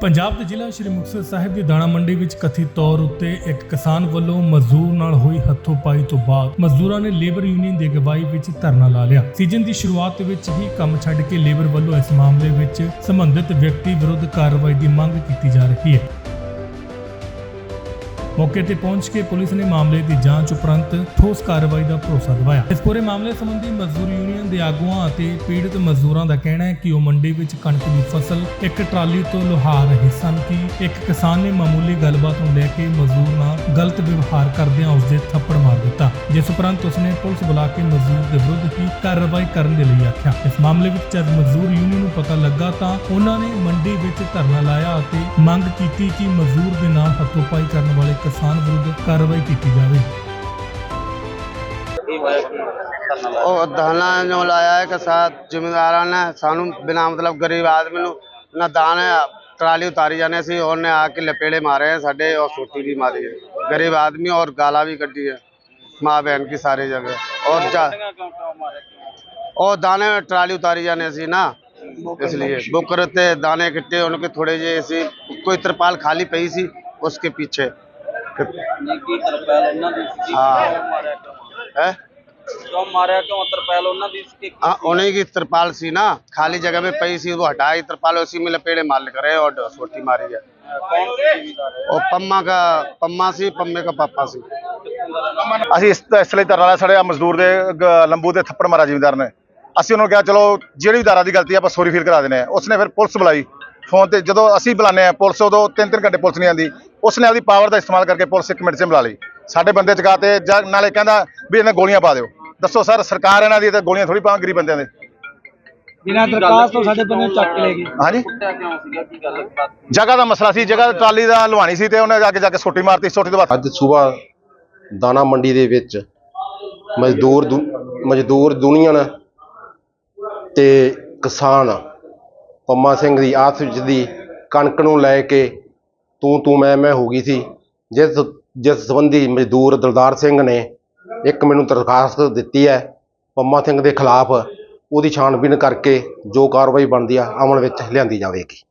ਪੰਜਾਬ ਦੇ ਜ਼ਿਲ੍ਹਾ ਸ਼੍ਰੀ ਮੁਕਤਸਰ ਸਾਹਿਬ ਦੀ ਦਾਣਾ ਮੰਡੀ ਵਿੱਚ ਕਥਿਤ ਤੌਰ ਉੱਤੇ ਇੱਕ ਕਿਸਾਨ ਵੱਲੋਂ ਮਜ਼ਦੂਰ ਨਾਲ ਹੋਈ ਹੱਥੋਂ-ਪਾਈ ਤੋਂ ਬਾਅਦ ਮਜ਼ਦੂਰਾਂ ਨੇ ਲੇਬਰ ਯੂਨੀਅਨ ਦੀ ਅਗਵਾਈ ਵਿੱਚ ਧਰਨਾ ਲਾ ਲਿਆ। ਸੀਜ਼ਨ ਦੀ ਸ਼ੁਰੂਆਤ ਵਿੱਚ ਹੀ ਕੰਮ ਛੱਡ ਕੇ ਲੇਬਰ ਵੱਲੋਂ ਇਸ ਮਾਮਲੇ ਵਿੱਚ ਸੰਬੰਧਿਤ ਵਿਅਕਤੀ ਵਿਰੁੱਧ ਕਾਰਵਾਈ ਦੀ ਮੰਗ ਕੀਤੀ ਜਾ ਰਹੀ ਹੈ। ਮੌਕੇ ਤੇ ਪਹੁੰਚ ਕੇ ਪੁਲਿਸ ਨੇ ਮਾਮਲੇ ਦੀ ਜਾਂਚ ਉਪਰੰਤ ਠੋਸ ਕਾਰਵਾਈ ਦਾ ਭਰੋਸਾ ਦਿਵਾਇਆ। ਇਸ ਪੂਰੇ ਮਾਮਲੇ ਸੰਬੰਧੀ ਮਜ਼ਦੂਰ ਯੂਨੀਅਨ ਦੇ ਆਗੂਆਂ ਅਤੇ ਪੀੜਤ ਮਜ਼ਦੂਰਾਂ ਦਾ ਕਹਿਣਾ ਹੈ ਕਿ ਉਹ ਮੰਡੀ ਵਿੱਚ ਕਣਕ ਦੀ ਫਸਲ, ਇੱਕ ਟਰਾਲੀ ਤੋਂ ਲੁਹਾ ਰਹੇ ਸਨ ਕਿ ਇੱਕ ਕਿਸਾਨ ਨੇ ਮਾਮੂਲੀ ਗੱਲਬਾਤ ਨੂੰ ਲੈ ਕੇ ਮਜ਼ਦੂਰ ਨਾਲ ਗਲਤ ਵਿਵਹਾਰ ਕਰਦਿਆਂ ਉਸ ਦੇ ਥੱਪੜ ਮਾਰ ਦਿੱਤਾ। ਜਿਸ ਉਪਰੰਤ ਉਸਨੇ ਪੁਲਿਸ ਬੁਲਾ ਕੇ ਮਜ਼ਦੂਰ ਦੇ ਵਿਰੁੱਧ ਹੀ ਕਾਰਵਾਈ ਕਰਨ ਦੇ ਲਈ ਆਖਿਆ। ਇਸ ਮਾਮਲੇ ਵਿੱਚ ਜਦ ਮਜ਼ਦੂਰ ਯੂਨੀਅਨ ਨੂੰ ਪਤਾ ਲੱਗਾ ਤਾਂ ਉਹਨਾਂ ਨੇ ਮੰਡੀ ਵਿੱਚ ਧਰਨਾ ਲਾਇਆ ਅਤੇ ਮੰਗ ਕੀਤੀ ਕਿ ਮਜ਼ਦੂਰ ਦੇ ਨਾਲ ਹੱਥੋਂ-ਪਾਈ ਕਰਨ ਵਾਲੇ ਕਿਸਾਨ ਵਿਰੁੱਧ ਕਾਰਵਾਈ ਕੀਤੀ ਜਾਵੇ ਇਹ ਹੋਇਆ ਕਿ ਕਰਨਾ ਲਾ ਉਹ ਦਾਣਾ ਜੋ ਲਾਇਆ ਹੈ ਕਿ ਸਾਥ ਜ਼ਿਮੀਂਦਾਰਾਂ ਨੇ ਸਾਨੂੰ ਬਿਨਾ ਮਤਲਬ ਗਰੀਬ ਆਦਮੀ ਨੂੰ ਨਾ ਦਾਣੇ ਟਰਾਲੀ ਉਤਾਰੀ ਜਾਣੇ ਸੀ ਉਹਨੇ ਆ ਕੇ ਲਪੇੜੇ ਮਾਰੇ हैं ਸਾਡੇ और सोटी भी मारी है गरीब आदमी और गाला भी कटी है माँ बहन की सारी जगह और जा ਕਿਉਂ ਕਿਉਂ ਮਾਰਿਆ ਕਿਉਂ और दाने ट्राली उतारी जाने सी ना इसलिए बुक रहते दाने इकट्ठे उनके थोड़े जे ऐसी कोई तिरपाल खाली पई सी उसके पीछे ਨਹੀਂ ਕੀ ਤਰਪੈਲ ਉਹਨਾਂ ਦੀ ਸੀ ਹਾਂ। ਕਿਉਂ ਮਾਰਿਆ ਕਿਉਂ है ਕਿਉਂ ਮਾਰਿਆ ਕਿਉਂ ਤਰਪੈਲ ਉਹਨਾਂ ਦੀ ਸੀ ਕਿ हाँ उन्हीं की तिरपाल सी ना खाली जगह में पई सी वो हटाई तिरपाल उसी में लपेड़े मार करे और सोटी मारी है ਕੌਣ ਸੀ ਜ਼ਿਮੀਦਾਰ और पम्मा का पम्मा सी पम्मे का पापा सी ਅਸੀਂ ਇਸ ਇਸ ਲਈ ਧਰਨਾ ਲਾਇਆ ਸਾਡੇ ਆਹ ਮਜ਼ਦੂਰ ਦੇ ਗ- ਲੰਬੂ ਦੇ ਥੱਪੜ ਮਾਰਾ ਜ਼ਿਮੀਂਦਾਰ ਨੇ ਅਸੀਂ ਉਹਨੂੰ ਕਿਹਾ ਚਲੋ ਜਿਹੜੀ ਵੀ ਦਾਰਾ ਦੀ ਗਲਤੀ ਆ ਆਪਾਂ ਸੌਰੀ ਫੀਲ ਕਰਾ ਦਿੰਦੇ ਆ ਉਸਨੇ ਫਿਰ ਪੁਲਿਸ ਬੁਲਾਈ ਫੋਨ ਤੇ ਜਦੋਂ ਅਸੀਂ ਬੁਲਾਉਂਦੇ ਆ ਪੁਲਿਸ ਉਦੋਂ ਤਿੰਨ ਤਿੰਨ ਘੰਟੇ ਪੁਲਿਸ ਨਹੀਂ ਆਂਦੀ ਉਸਨੇ ਆਪਦੀ ਪਾਵਰ ਦਾ ਇਸਤੇਮਾਲ ਕਰਕੇ ਪੁਲਿਸ ਇੱਕ ਮਿੰਟ 'ਚ ਬੁਲਾ ਲਈ। ਸਾਡੇ ਬੰਦੇ ਚਕਾਤੇ ਜਾਂ ਨਾਲੇ ਕਹਿੰਦਾ ਵੀ ਇਹਨਾਂ ਗੋਲੀਆਂ ਪਾ ਦਿਓ। ਦੱਸੋ ਸਰ ਸਰਕਾਰ ਇਹਨਾਂ ਦੀ ਤਾਂ ਗੋਲੀਆਂ ਥੋੜੀ ਪਾ ਗਰੀਬ ਬੰਦਿਆਂ ਦੇ? ਬਿਨਾਂ ਦਰਖਾਸਤ ਤੋਂ ਸਾਡੇ ਬੰਦੇ ਚੱਕ ਕੇ ਲੈ ਗਏ? ਹਾਂਜੀ ਕੀ ਜਗ੍ਹਾ ਦਾ ਮਸਲਾ ਸੀ ਜਗ੍ਹਾ ਟਰਾਲੀ ਦਾ ਲਵਾਣੀ ਸੀ ਤੇ ਉਹਨੇ ਅੱਗੇ ਜਾ ਕੇ ਸੋਟੀ ਮਾਰਤੀ ਸੋਟੀ ਤੋਂ ਬਾਅਦ ਅੱਜ ਸਵੇਰ ਦਾਣਾ ਮੰਡੀ ਦੇ ਵਿੱਚ ਮਜ਼ਦੂਰ ਦੁ- ਮਜ਼ਦੂਰ ਯੂਨੀਅਨ ਤੇ ਕਿਸਾਨ ਪੰਮਾ ਸਿੰਘ ਦੀ ਆਪਸ ਵਿੱਚ ਦੀ ਕਣਕ ਨੂੰ ਲੈ ਕੇ ਤੂੰ ਤੂੰ ਮੈਂ ਮੈਂ ਹੋ ਗਈ ਸੀ ਜਿਸ ਜਿਸ ਸੰਬੰਧੀ ਮਜ਼ਦੂਰ ਦਲਦਾਰ ਸਿੰਘ ਨੇ ਇੱਕ ਮੈਨੂੰ ਦਰਖਾਸਤ ਦਿੱਤੀ ਹੈ ਪੰਮਾ ਸਿੰਘ ਦੇ ਖਿਲਾਫ ਉਹਦੀ ਛਾਣਬੀਨ ਕਰਕੇ ਜੋ ਕਾਰਵਾਈ ਬਣਦੀ ਆ ਅਮਲ ਵਿੱਚ ਲਿਆਂਦੀ ਜਾਵੇਗੀ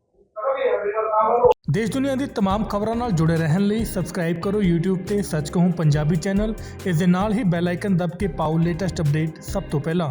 ਦੇਸ਼ ਦੁਨੀਆ ਦੀ तमाम ਖਬਰਾਂ ਨਾਲ ਜੁੜੇ ਰਹਿਣ ਲਈ ਸਬਸਕ੍ਰਾਈਬ ਕਰੋ YouTube ਤੇ ਸੱਚ ਕਹੂੰ ਪੰਜਾਬੀ ਚੈਨਲ ਇਸ ਦੇ ਨਾਲ ਹੀ ਬੈਲ ਆਈਕਨ ਦਬ ਕੇ ਪਾਓ ਲੇਟੈਸਟ ਅਪਡੇਟ ਸਭ ਤੋਂ ਪਹਿਲਾਂ